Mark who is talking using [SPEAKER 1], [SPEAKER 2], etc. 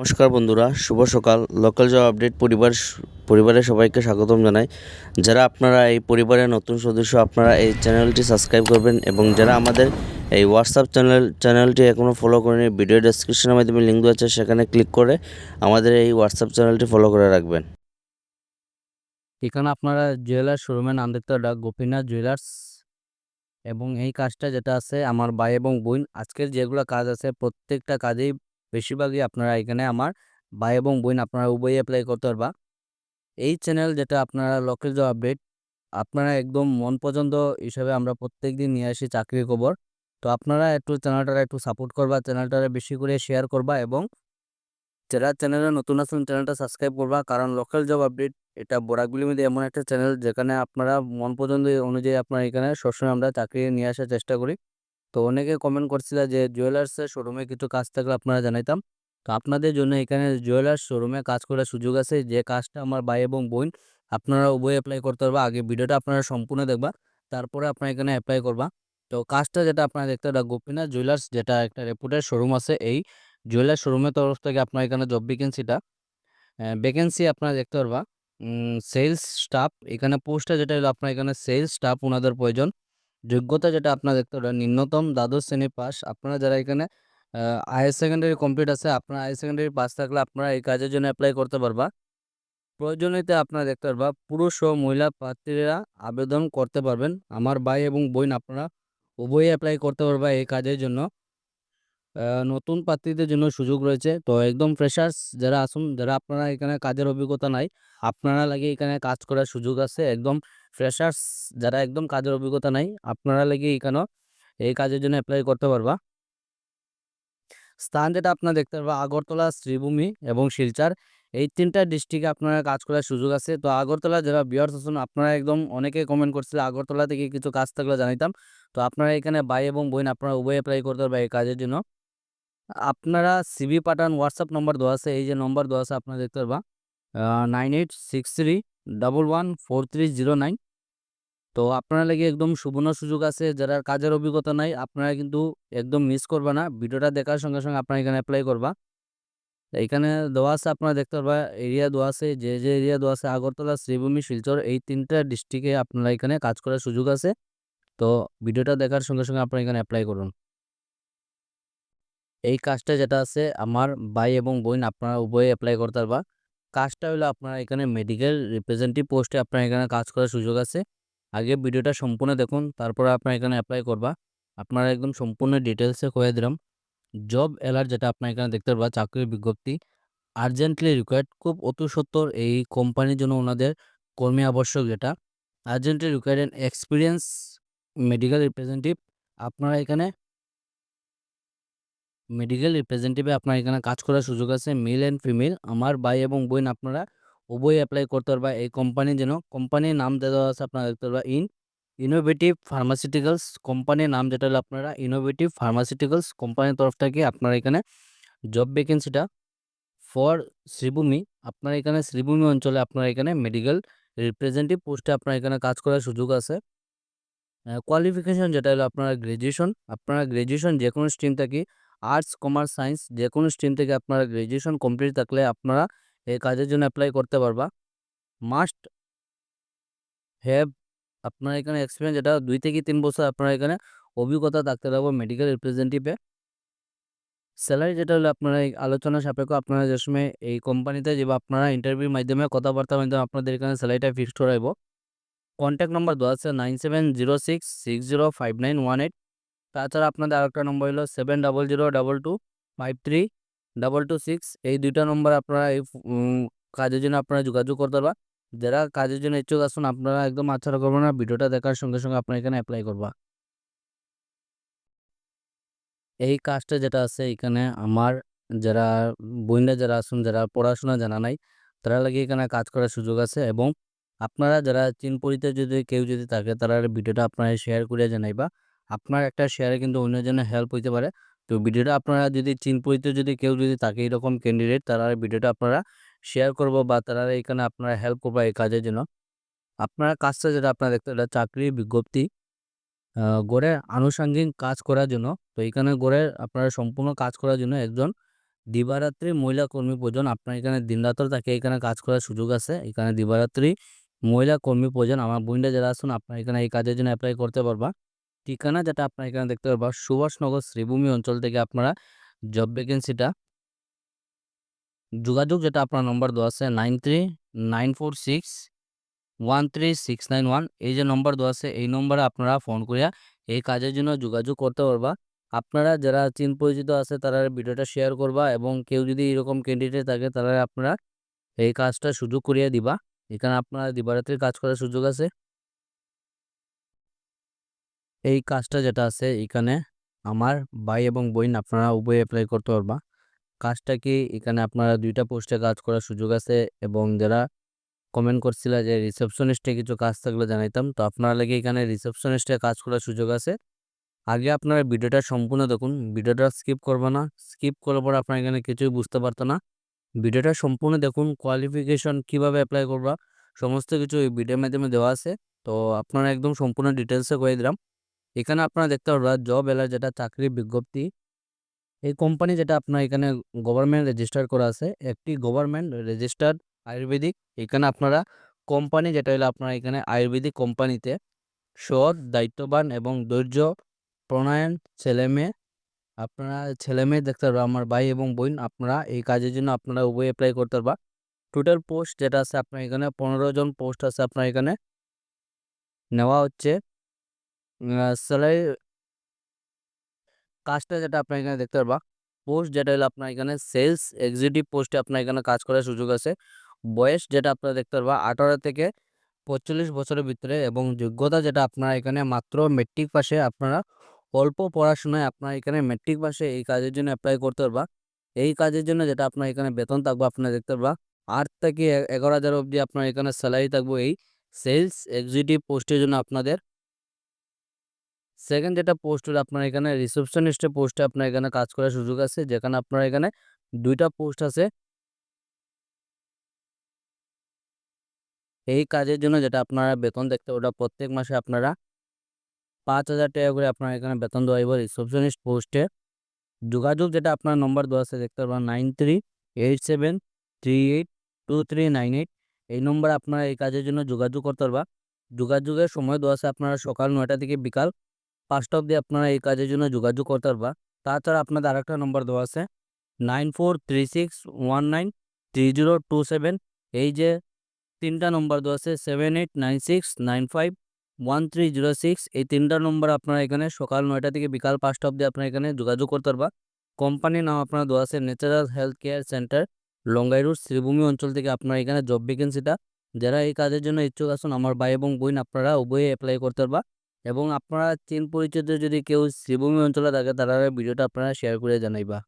[SPEAKER 1] নমস্কার বন্ধুরা, শুভ সকাল। লোকাল জব আপডেট পরিবার, পরিবারের সবাইকে স্বাগতম জানাই। যারা আপনারা এই পরিবারের নতুন সদস্য, আপনারা এই চ্যানেলটি সাবস্ক্রাইব করবেন এবং যারা আমাদের এই হোয়াটসঅ্যাপ চ্যানেল চ্যানেলটি এখনও ফলো করেনি ভিডিও ডেসক্রিপশনের মাধ্যমে লিঙ্ক দেওয়া আছে, সেখানে ক্লিক করে আমাদের এই হোয়াটসঅ্যাপ চ্যানেলটি ফলো করে রাখবেন।
[SPEAKER 2] এখানে আপনারা জুয়েলার্স শোরুমের নাম দেখতে গোপীনাথ জুয়েলার্স এবং এই কাজটা যেটা আছে, আমার ভাই এবং বোন, আজকের যেগুলো কাজ আছে, প্রত্যেকটা কাজেই বেশিরভাগই আপনারা এখানে আমার ভাই এবং বোন আপনারা উভয় অ্যাপ্লাই করতে পারবা। এই চ্যানেল যেটা আপনারা লোকের জব আপডেট আপনারা একদম মন পছন্দ হিসাবে আমরা প্রত্যেক দিন নিয়ে আসি চাকরির খবর। তো আপনারা একটু চ্যানেলটা একটু সাপোর্ট করবা চ্যানেলটা বেশি করে শেয়ার করবা এবং যারা চ্যানেলে নতুন আছেন চ্যানেলটা সাবস্ক্রাইব করবা। কারণ লোকাল জব আপডেট এটা বরাকগুলির মধ্যে এমন একটা চ্যানেল যেখানে আপনারা মন পছন্দ অনুযায়ী আপনার এখানে সবসময় আমরা চাকরি নিয়ে আসার চেষ্টা করি। তো অনেকে কমেন্ট করছিল যে জুয়েলার্সের শোরুমে কিছু কাজ থাকলে আপনারা জানাইতাম। তো আপনাদের জন্য এখানে জুয়েলার্স শোরুমে কাজ করার সুযোগ আছে। যে কাজটা আমার ভাই এবং বোন, আপনারা উভয় অ্যাপ্লাই করতে পারবা। আগে ভিডিওটা আপনারা সম্পূর্ণ দেখবা, তারপরে আপনারা এখানে অ্যাপ্লাই করবা। তো কাজটা যেটা আপনারা দেখতে পারেন গোপীনাথ জুয়েলার্স যেটা একটা রেপুটেড শোরুম আছে, এই জুয়েলার্স শোরুমের তরফ থেকে আপনার এখানে জব ভ্যাকেন্সিটা ভ্যাকেন্সি আপনারা দেখতে পারবা। সেলস স্টাফ এখানে পোস্টটা যেটা হলো, আপনার এখানে সেলস স্টাফ ওনাদের প্রয়োজন। যোগ্যতা যেটা আপনারা দেখতে পারেন নিম্নতম দ্বাদশ শ্রেণি পাস আপনারা যারা এখানে হায়ার সেকেন্ডারি কমপ্লিট আছে, আপনার হায়ার সেকেন্ডারি পাস থাকলে আপনারা এই কাজের জন্য অ্যাপ্লাই করতে পারবা। প্রয়োজনীয়তে আপনারা দেখতে পারবা, পুরুষ ও মহিলা প্রার্থীরা আবেদন করতে পারবেন। আমার ভাই এবং বোন আপনারা উভয়ই অ্যাপ্লাই করতে পারবা এই কাজের জন্য। নতুন প্রার্থীদের জন্য সুযোগ রয়েছে। তো একদম ফ্রেশার্স যারা আসুন যারা আপনারা এখানে কাজের অভিজ্ঞতা নাই, আপনারা লাগে এখানে কাজ করার সুযোগ আছে। একদম ফ্রেশার্স যারা একদম কাজের অভিজ্ঞতা নাই, আপনারা লাগে এখানেও এই কাজের জন্য অ্যাপ্লাই করতে পারবা? স্থান যেটা আপনারা দেখতে পারবা, আগরতলা, শ্রীভূমি এবং শিলচর। এই তিনটা ডিস্ট্রিক্টে আপনারা কাজ করার সুযোগ আছে। তো আগরতলা যারা বিহার আছেন, আপনারা একদম অনেকে কমেন্ট করছিল, আগরতলা থেকে কিছু কাজ থাকলে জানাইতাম। তো আপনারা এখানে ভাই এবং বোন আপনারা উভয় অ্যাপ্লাই করতে পারবা এই কাজের জন্য। আপনারা সিভি পাঠান হোয়াটসঅ্যাপ নম্বর দেওয়া আছে, এই যে নম্বর দেওয়া আছে, আপনারা দেখতে পারবা। Nine eight six three double one four three zero nine তো আপনারা লাগে একদম সুবর্ণ সুযোগ আছে যারা কাজের অভিজ্ঞতা নাই, আপনারা কিন্তু একদম মিস করবা না। ভিডিওটা দেখার সঙ্গে সঙ্গে আপনারা এখানে অ্যাপ্লাই করবা। এইখানে দেওয়া আছে, আপনারা দেখতে পারবা এরিয়া দেওয়া আছে, যে যে এরিয়া দেওয়া আছে, আগরতলা, শ্রীভূমি, শিলচর, এই তিনটা ডিস্ট্রিক্টে আপনারা এখানে কাজ করার সুযোগ আছে। তো ভিডিওটা দেখার সঙ্গে সঙ্গে আপনারা এখানে অ্যাপ্লাই করুন। এই কাজটা যেটা আছে, আমার ভাই এবং বোন আপনারা উভয়ে অ্যাপ্লাই করতে পারবা। কাজটা হলো আপনারা এখানে মেডিকেল রিপ্রেজেন্টেটিভ পোস্টে আপনার এখানে কাজ করার সুযোগ আছে। আগে ভিডিওটা সম্পূর্ণ দেখুন, তারপরে আপনার এখানে অ্যাপ্লাই করবা। আপনারা একদম সম্পূর্ণ ডিটেলসে কয়ে দিলাম। জব এলার যেটা আপনার এখানে দেখতে পারবা, চাকরির বিজ্ঞপ্তি। আর্জেন্টলি রিকোয়ার্ড খুব অতি সত্তর এই কোম্পানির জন্য ওনাদের কর্মী আবশ্যক যেটা। Urgently required and experience medical representative আপনারা এখানে মেডিকেল রিপ্রেজেন্টেটিভে আপনার এখানে কাজ করার সুযোগ আছে মেল অ্যান্ড ফিমেল আমার ভাই এবং বোন আপনারা উভয় অ্যাপ্লাই করতে পারবা। এই কোম্পানির জন্য কোম্পানির নাম দেওয়া আছে আপনারা দেখতে পারবা ইন ইনোভেটিভ ফার্মাসিউটিক্যালস কোম্পানির নাম যেটা হলো আপনারা ইনোভেটিভ ফার্মাসিউটিক্যালস কোম্পানির তরফ থেকে আপনারা এখানে জব ভ্যাকেন্সিটা ফর শ্রীভূমি আপনারা এখানে শ্রীভূমি অঞ্চলে আপনারা এখানে মেডিকেল রিপ্রেজেন্টেটিভ পোস্টে আপনার এখানে কাজ করার সুযোগ আছে। কোয়ালিফিকেশন যেটা হলো আপনারা গ্র্যাজুয়েশন আপনারা গ্র্যাজুয়েশন যে কোনো স্ট্রিম থেকে আর্টস কমার্স সায়েন্স যে কোনো স্ট্রিম থেকে আপনারা গ্র্যাজুয়েশন কমপ্লিট থাকলে আপনারা এই কাজের জন্য অ্যাপ্লাই করতে পারবা। মাস্ট হ্যাভ আপনার এখানে এক্সপিরিয়েন্স যেটা দুই থেকে তিন বছর আপনার এখানে অভিজ্ঞতা থাকতে পারব মেডিকেল রিপ্রেজেন্টেটিভে স্যালারি যেটা হলো আপনারা এই আলোচনা সাপেক্ষ আপনারা যে সময় এই কোম্পানিতে যে আপনারা ইন্টারভিউর মাধ্যমে কথাবার্তার মাধ্যমে আপনাদের এখানে স্যালারিটা ফিক্সড করাইব। কন্ট্যাক্ট নম্বর দেওয়া আছে nine seven zero six six zero five nine one eight তাছাড়া আপনাদের আরেকটা নম্বর হলো seven double zero double two five three double two six এই দুইটা নম্বর আপনারা এই কাজের জন্য আপনারা যোগাযোগ করতে পারবা। যারা কাজের জন্য ইচ্ছুক আসুন, আপনারা একদম আচ্ছা করবেন না, ভিডিওটা দেখার সঙ্গে সঙ্গে আপনারা এখানে অ্যাপ্লাই করবা। এই কাজটা যেটা আছে, এখানে আমার যারা বোনরা যারা আসুন, যারা পড়াশোনা জানা নাই, তারা লাগে এখানে কাজ করার সুযোগ আছে এবং আপনারা যারা চীন পরিতে যদি কেউ যদি থাকে, তারা ভিডিওটা আপনারা শেয়ার করে জানাইবা। আপনার একটা শেয়ারে কিন্তু অন্যজনের হেল্প হইতে পারে। তো ভিডিওটা আপনারা যদি চীন পরিতে যদি কেউ যদি থাকে এরকম ক্যান্ডিডেট তারা ভিডিওটা আপনারা শেয়ার করব বা তারা এখানে আপনারা হেল্প করবা এই কাজের জন্য। আপনারা কাজটা যেটা আপনারা দেখতে এটা চাকরির বিজ্ঞপ্তি গড়ে আনুষঙ্গিক কাজ করার জন্য। তো এখানে গড়ে আপনারা সম্পূর্ণ কাজ করার জন্য একজন দিবারাত্রি মহিলা কর্মী প্রয়োজন। আপনার এখানে দিনরাতও থাকে এখানে কাজ করার সুযোগ আছে। এখানে দিবারাত্রি মহিলা কর্মী প্রয়োজন। আমার বোনরা যারা আসুন আপনার এখানে এই কাজের জন্য অ্যাপ্লাই করতে পারবা। ঠিকানা যেটা আপনার এখানে দেখতে পারবা সুভাষনগর শ্রীভূমি অঞ্চল থেকে আপনারা জব ভ্যাকেন্সিটা যোগাযোগ যেটা আপনার নম্বর দেওয়া আছে nine three nine four six one three six nine one এই যে নম্বর দেওয়া আছে এই নম্বরে আপনারা ফোন করিয়া এই কাজের জন্য যোগাযোগ করতে পারবা। আপনারা যারা চিন পরিচিত আছে তারা ভিডিওটা শেয়ার করবা এবং কেউ যদি এরকম ক্যান্ডিডেট থাকে তাহলে আপনারা এই কাজটা সুযোগ করিয়া দিবা। এখানে আপনারা দিবারাত্রির কাজ করার সুযোগ আছে। এই কাজটা যেটা আছে, এখানে আমার ভাই এবং বোন আপনারা উভয় অ্যাপ্লাই করতে পারবা। কাজটা কি, এখানে আপনারা দুইটা পোস্টে কাজ করার সুযোগ আছে এবং যারা কমেন্ট করছিল যে রিসেপশনিস্টে কিছু কাজ থাকলে জানাইতাম, তো আপনারা লাগে এখানে রিসেপশনিস্টে কাজ করার সুযোগ আছে। আগে আপনারা ভিডিওটা সম্পূর্ণ দেখুন, ভিডিওটা স্কিপ করবে না। স্কিপ করার পর আপনারা এখানে কিছুই বুঝতে পারতো না। ভিডিওটা সম্পূর্ণ দেখুন কোয়ালিফিকেশন কীভাবে অ্যাপ্লাই করবা, সমস্ত কিছু এই ভিডিওর মাধ্যমে দেওয়া আছে। তো আপনারা একদম সম্পূর্ণ ডিটেলসে করে দিলাম। এখানে আপনারা দেখতে পারবা জব এলার যেটা চাকরির বিজ্ঞপ্তি, এই কোম্পানি যেটা আপনার এখানে গভর্নমেন্ট রেজিস্টার করা আছে, একটি গভর্নমেন্ট রেজিস্টার্ড আয়ুর্বেদিক, এখানে আপনারা কোম্পানি যেটা হলো আপনার এখানে আয়ুর্বেদিক কোম্পানিতে সৎ, দায়িত্ববান এবং ধৈর্য, প্রণয়ন, ছেলেমেয়ে, আপনারা ছেলেমেয়ে দেখতে পারবা আমার ভাই এবং বোন, আপনারা এই কাজের জন্য আপনারা উভয় অ্যাপ্লাই করতে পারবা। টোটাল পোস্ট যেটা আছে আপনার এখানে, পনেরো জন পোস্ট আছে আপনার এখানে, নেওয়া হচ্ছে। স্যালারি কাজটা যেটা আপনার এখানে দেখতে পারবা, পোস্ট যেটা হলো আপনার এখানে সেলস এক্সিকিউটিভ পোস্টে আপনার এখানে কাজ করার সুযোগ আছে। বয়স যেটা আপনারা দেখতে পারবা, আঠারো থেকে পঁয়তাল্লিশ বছরের ভিতরে এবং যোগ্যতা যেটা আপনারা এখানে মাত্র মেট্রিক পাশে আপনারা অল্প পড়াশোনায় আপনারা এখানে মেট্রিক পাশে এই কাজের জন্য অ্যাপ্লাই করতে পারবা। এই কাজের জন্য যেটা আপনার এখানে বেতন থাকবে, আপনারা দেখতে পারবা, আট থেকে এগারো হাজার অবধি আপনার এখানে স্যালারি থাকবে এই সেলস এক্সিকিউটিভ পোস্টের জন্য আপনাদের। সেকেন্ড যেটা পোস্ট হলো, আপনার এখানে রিসেপশনিস্টের পোস্টে আপনার এখানে কাজ করার সুযোগ আছে, যেখানে আপনার এখানে দুইটা পোস্ট আছে। এই কাজের জন্য যেটা আপনারা বেতন দেখতে, ওটা প্রত্যেক মাসে আপনারা পাঁচ হাজার টাকা করে আপনার এখানে বেতন দেওয়া হইব রিসেপশনিস্ট পোস্টে যোগাযোগ যেটা আপনার নম্বর দেওয়া আছে, দেখতে পারবেন nine three eight seven three eight two three nine eight. এই নম্বরে আপনারা এই কাজের জন্য যোগাযোগ করতে পারবা। যোগাযোগের সময় দেওয়া আছে আপনারা সকাল নয়টা থেকে বিকাল পাঁচটা অবধি আপনারা এই কাজের জন্য যোগাযোগ করতে পারবা। তাছাড়া আপনাদের আরেকটা নম্বর দেওয়া আছে। Nine four three six one nine three zero two seven এই যে তিনটা নম্বর দেওয়া আছে seven eight nine six nine five one three zero six এই তিনটা নম্বর আপনারা এখানে সকাল নয়টা থেকে বিকাল পাঁচটা অবধি আপনারা এখানে যোগাযোগ করতে পারবা। কোম্পানির নাম আপনারা দেওয়া আছে natural health care centre Longai road, Sribhumi অঞ্চল থেকে আপনারা এখানে জব ভ্যাকেন্সিটা যারা এই কাজের জন্য ইচ্ছুক আছেন, আমার ভাই এবং বোন, আপনারা উভয়ে অ্যাপ্লাই করতে পারবা। এবং আপনারা চিন পরিচিত যদি কেউ শ্রীভূমি অঞ্চলে থাকে তারা ভিডিওটা আপনারা শেয়ার করে জানাইবা।